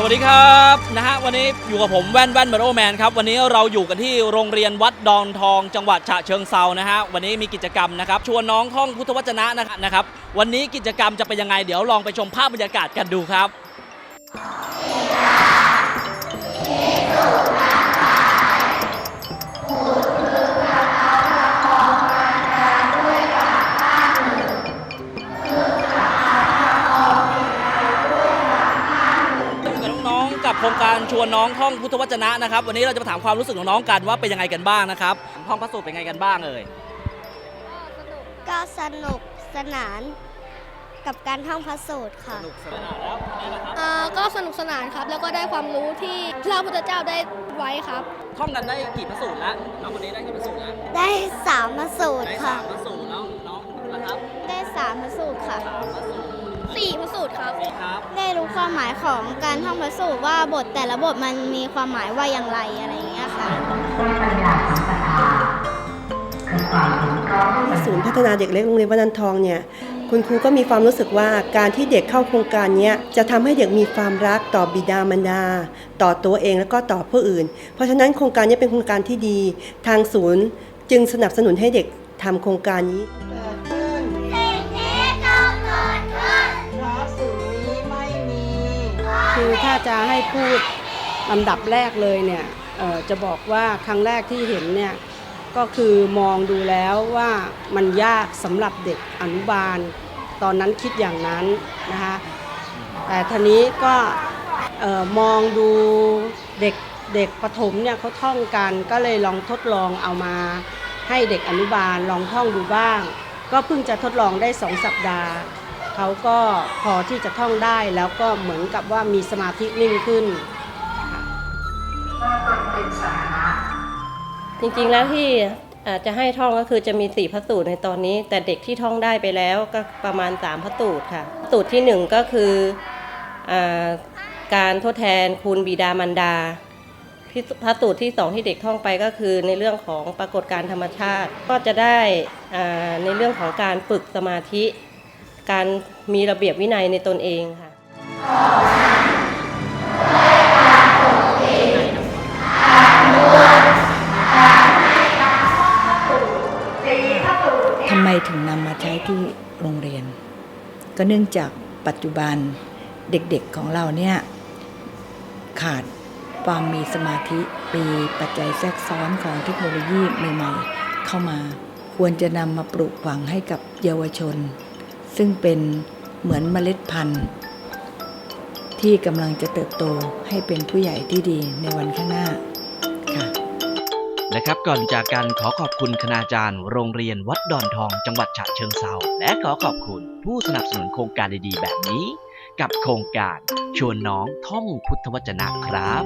สวัสดีครับนะฮะวันนี้อยู่กับผมแว่นแว่นเบโรแมนครับวันนี้เราอยู่กันที่โรงเรียนวัดดอนทอง จังหวัดฉะเชิงเซานะฮะวันนี้มีกิจกรรมนะครับชวนน้องท่องพุทธวจนะนะครับวันนี้กิจกรรมจะเป็นยังไงเดี๋ยวลองไปชมภาพบรรยากาศกันดูครับ โครงการชวนน้องท่องพุทธวจนะนะครับ วันนี้เราจะมาถามความรู้สึกของน้องกันว่าเป็นยังไงกันบ้างนะครับท่องพระสูตรเป็นยังไงกันบ้างเอ่ยก็สนุกสนานกับการท่องพระสูตรค่ะสนุกสนานแล้วนี่นะครับอ่าก็สนุกสนานครับ แล้วก็ได้ความรู้ที่พระพุทธเจ้าได้ไว้ครับ ท่องกันได้กี่พระสูตรแล้วน้องคนนี้ได้กี่พระสูตรแล้วได้สามพระสูตรได้ค่ะสามพระสูตรแล้วน้องนะครับได้สามพระสูตรค่ะสามพระสูตรสี่พระสู ตรครับนี่ครับได้รู้ความหมายของการท่องพระสูตรว่าบทแต่ละบทมันมีความหมายว่าอย่างไรอะไรอย่างเงี้ยค่ะ ศูนย์พัฒนาเด็กเล็กโรงเรียนวัดนันทองเนี่ยคุณครูก็มีความรู้สึกว่าการที่เด็กเข้าโครงการเนี้ยจะทำให้เด็กมีความรักต่อบิดามารดา ต่อตัวเองแล้วก็ต่อผู้อื่น เพราะฉะนั้นโครงการนี้เป็นโครงการที่ดี ทางศูนย์จึงสนับสนุนให้เด็กทำโครงการนี้เพ คือถ้าจะให้พูดลำดับแรกเลยเนี่ยจะบอกว่าครั้งแรกที่เห็นเนี่ยก็คือมองดูแล้วว่ามันยากสำหรับเด็กอนุบาล ตอนนั้นคิดอย่างนั้นนะคะแต่ทีนี้ก็มองดูเด็กเด็กประถมเนี่ยเขาท่องกันก็เลยลองทดลองเอามาให้เด็กอนุบาลลองท่องดูบ้าง ก็เพิ่งจะทดลองได้สองสัปดาห์ เขาก็พอที่จะท่องได้แล้วก็เหมือนกับว่ามีสมาธินิ่งขึ้นจริงๆแล้วที่อาจจะให้ท่องก็คือจะมี4พระสูตรในตอนนี้ แต่เด็กที่ท่องได้ไปแล้วก็ประมาณ3พระสูตรค่ะสูตรที่ 1 ก็คืออการทดแทนคุณบิดามารดาพระสูตรที่ 2 ที่เด็กท่องไปก็คือในเรื่องของปรากฏการธรรมชาติ ก็จะได้ในเรื่องของการฝึกสมาธิ การมีระเบียบวินัยในตนเองค่ะทำไมถึงนำมาใช้ที่โรงเรียน ก็เนื่องจากปัจจุบันเด็กๆของเราเนี่ยขาดความมีสมาธิปีปัจจัยแทรกซ้อนของเทคโนโลยีใหม่ๆ เข้ามา ควรจะนำมาปลูกฝังให้กับเยาวชน ซึ่งเป็นเหมือนเมล็ดพันธุ์ ที่กำลังจะเติบโตให้เป็นผู้ใหญ่ที่ดีในวันข้างหน้าค่ะนะครับก่อนจากกันขอขอบคุณคณาจารย์ โรงเรียนวัดดอนทองจังหวัดฉะเชิงเซาและขอขอบคุณผู้สนับสนุนโครงการดีๆแบบนี้ กับโครงการชวนน้องท่องพุทธวจนะครับ